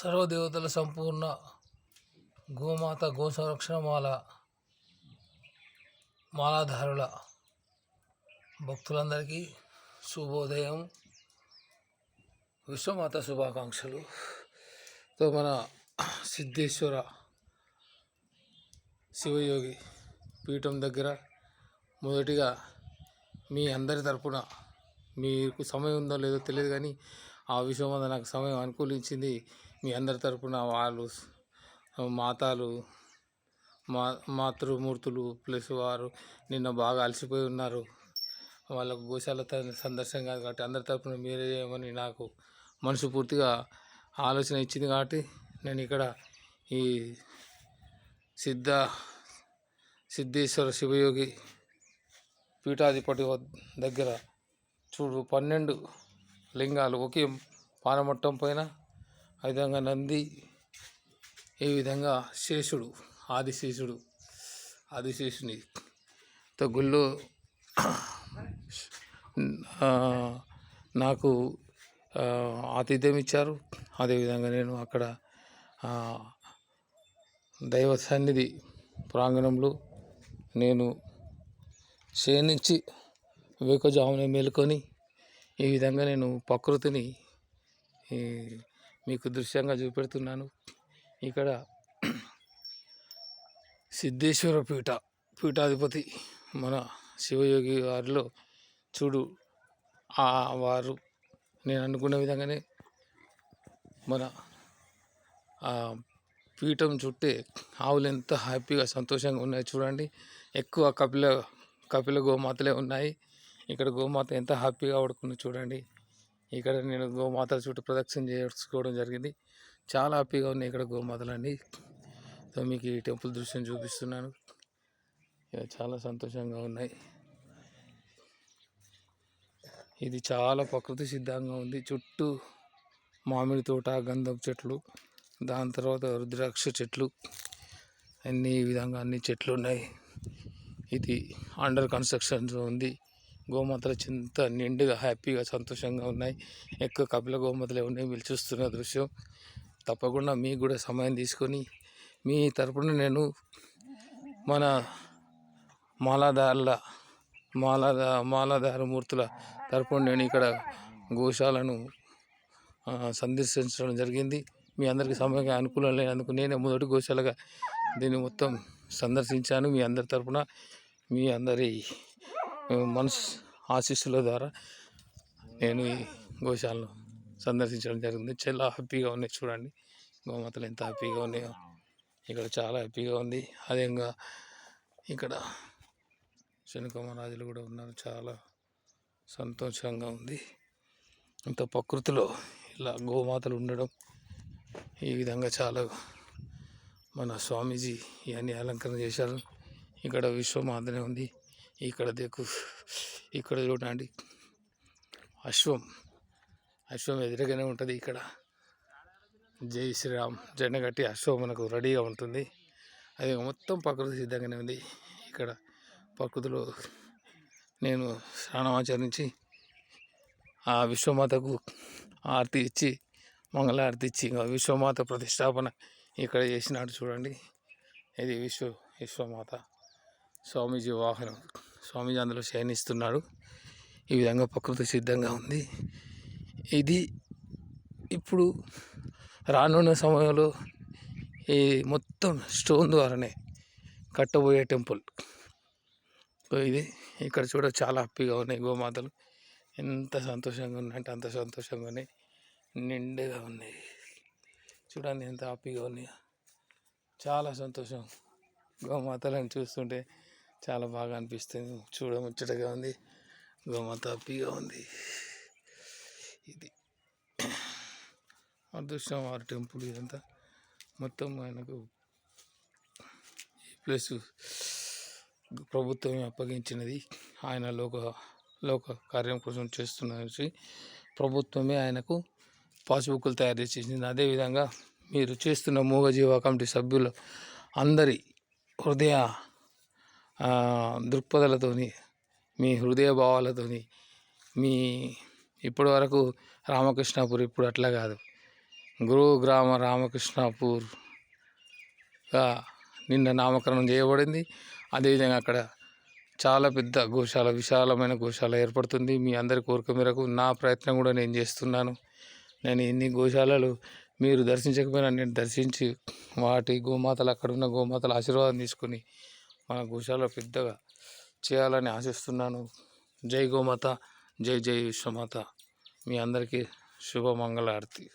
సర్వదేవతల సంపూర్ణ గోమాత గో సంరక్షణ మాల మాలాధారుల భక్తులందరికీ శుభోదయం. విశ్వమాత శుభాకాంక్షలు. తో మన సిద్ధేశ్వర శివయోగి పీఠం దగ్గర మొదటిగా మీ అందరి తరపున మీకు సమయం ఉందో లేదో తెలియదు కానీ ఆ విషయం వల్ల నాకు సమయం అనుకూలించింది. మీ అందరి తరపున వాళ్ళు మాతాలు మా మాతృమూర్తులు ప్లస్ వారు నిన్న బాగా అలసిపోయి ఉన్నారు. వాళ్ళకు గోశాల త- సందర్శనం కాదు కాబట్టి అందరి తరపున మీరే చేయమని నాకు మనసు పూర్తిగా ఆలోచన ఇచ్చింది కాబట్టి నేను ఇక్కడ ఈ సిద్ధ సిద్ధేశ్వర శివయోగి పీఠాధిపతి దగ్గర చూడు పన్నెండు లింగాలు ఒకే పానమట్టం పైన ఆ విధంగా నంది ఏ విధంగా శేషుడు ఆదిశేషుడు ఆదిశేషుని తగుళ్ళు నాకు ఆతిథ్యం ఇచ్చారు. అదేవిధంగా నేను అక్కడ దైవ సన్నిధి ప్రాంగణంలో నేను క్షీణించి వేకజామున మేలుకొని ఈ విధంగా నేను ప్రకృతిని మీకు దృశ్యంగా చూపెడుతున్నాను. ఇక్కడ సిద్ధేశ్వర పీఠ పీఠాధిపతి మన శివయోగి వారిలో చూడు ఆ వారు. నేను అనుకున్న విధంగానే మన ఆ పీఠం చుట్టే ఆవులు ఎంత హ్యాపీగా సంతోషంగా ఉన్నాయి చూడండి. ఎక్కువ కపిల కపిల గోమాతలే ఉన్నాయి. ఇక్కడ గోమాత ఎంత హ్యాపీగా ఆడుకుంది చూడండి. ఇక్కడ నేను గోమాత చుట్టూ ప్రదక్షిణ చేసుకోవడం జరిగింది. చాలా హ్యాపీగా ఉన్నాయి ఇక్కడ గోమాతలన్నీ. సో మీకు ఈ టెంపుల్ దృశ్యం చూపిస్తున్నాను. ఇక చాలా సంతోషంగా ఉన్నాయి. ఇది చాలా ప్రకృతి సిద్ధంగా ఉంది. చుట్టూ మామిడి తోట గంధం చెట్లు దాని తర్వాత రుద్రాక్ష చెట్లు అన్ని విధంగా అన్ని చెట్లు ఉన్నాయి. ఇది అండర్ కన్స్ట్రక్షన్లో ఉంది. గోమాతలు చింత నిండుగా హ్యాపీగా సంతోషంగా ఉన్నాయి. ఎక్కువ కపిల గోమాతలే ఉన్నాయి. మీరు చూస్తున్న దృశ్యం తప్పకుండా మీకు కూడా సమయం తీసుకొని మీ తరపున నేను మన మాలాదారుల మాలాద మాలాధార మూర్తుల తరపున నేను ఇక్కడ గోశాలను సందర్శించడం జరిగింది. మీ అందరికీ సమయంగా అనుకూలం లేనందుకు నేనే మొదటి గోశాలగా దీన్ని మొత్తం సందర్శించాను. మీ అందరి తరపున మీ అందరి మనసు ఆశీస్సుల ద్వారా నేను ఈ గోశాలను సందర్శించడం జరిగింది. చాలా హ్యాపీగా ఉన్నాయి చూడండి. గోమాతలు ఎంత హ్యాపీగా ఉన్నాయో. ఇక్కడ చాలా హ్యాపీగా ఉంది. అదేవిధంగా ఇక్కడ శనకమరాజులు కూడా ఉన్నారు. చాలా సంతోషంగా ఉంది. ఇంత ప్రకృతిలో ఇలా గోమాతలు ఉండడం ఈ విధంగా చాలా మన స్వామీజీ ఇవన్నీ అలంకరణ చేశారు. ఇక్కడ విశ్వమాతనే ఉంది. ఇక్కడ దిక్కు. ఇక్కడ చూడండి. అశ్వం. అశ్వం ఎదురుగానే ఉంటుంది ఇక్కడ. జై శ్రీరామ్. జెండ కట్టి అశ్వం మనకు రెడీగా ఉంటుంది. అది మొత్తం ప్రకృతి సిద్ధంగానే ఉంది. ఇక్కడ ప్రకృతిలో నేను స్నానమాచరించి ఆ విశ్వమాతకు ఆరతి ఇచ్చి మంగళారతి ఇచ్చి ఇంకా విశ్వమాత ప్రతిష్టాపన ఇక్కడ చేసినాడు చూడండి. ఇది విశ్వ విశ్వమాత. స్వామీజీ వాహనం. స్వామీజీ అందులో శయనిస్తున్నాడు. ఈ విధంగా ప్రకృతి సిద్ధంగా ఉంది. ఇది ఇప్పుడు రానున్న సమయంలో ఈ మొత్తం స్టోన్ ద్వారానే కట్టబోయే టెంపుల్. ఇది ఇక్కడ చూడ చాలా హ్యాపీగా ఉన్నాయి గోమాతలు. ఎంత సంతోషంగా ఉన్నాయంటే అంత సంతోషంగా ఉన్నాయి నిండుగా ఉన్నాయి. చూడండి ఎంత హ్యాపీగా ఉన్నాయో. చాలా సంతోషం గోమాతలను చూస్తుంటే. చాలా బాగా అనిపిస్తుంది. చూడముచ్చటగా ఉంది. గోమాత హ్యాపీగా ఉంది. ఇది అదృష్టం వారి టెంపుల్ ఇదంతా. మొత్తం ఆయనకు ఈ ప్లేస్ ప్రభుత్వమే అప్పగించినది. ఆయన లోక లోక కార్యం కోసం చేస్తున్నది. ప్రభుత్వమే ఆయనకు పాస్బుక్లు తయారు చేసింది అదేవిధంగా మీరు చేస్తున్న మూగజీవ కమిటీ సభ్యులు అందరి హృదయ దృక్పథాలతోని మీ హృదయ భావాలతోని మీ ఇప్పటి వరకు రామకృష్ణాపూర్ ఇప్పుడు అట్లా కాదు. గురుగ్రామ రామకృష్ణాపూర్గా నిన్న నామకరణం చేయబడింది. అదేవిధంగా అక్కడ చాలా పెద్ద గోశాల విశాలమైన గోశాల ఏర్పడుతుంది. మీ అందరి కోరిక మేరకు నా ప్రయత్నం కూడా నేను చేస్తున్నాను. నేను ఎన్ని గోశాలలు మీరు దర్శించకపోయినా నేను దర్శించి వాటి గోమాతలు అక్కడ ఉన్న గోమాతల ఆశీర్వాదం తీసుకొని మన గుషాలో పెద్దగా చేయాలని ఆశిస్తున్నాను. జై గోమాత జై జై విశ్వమాత. మీ అందరికీ శుభ ఆర్తి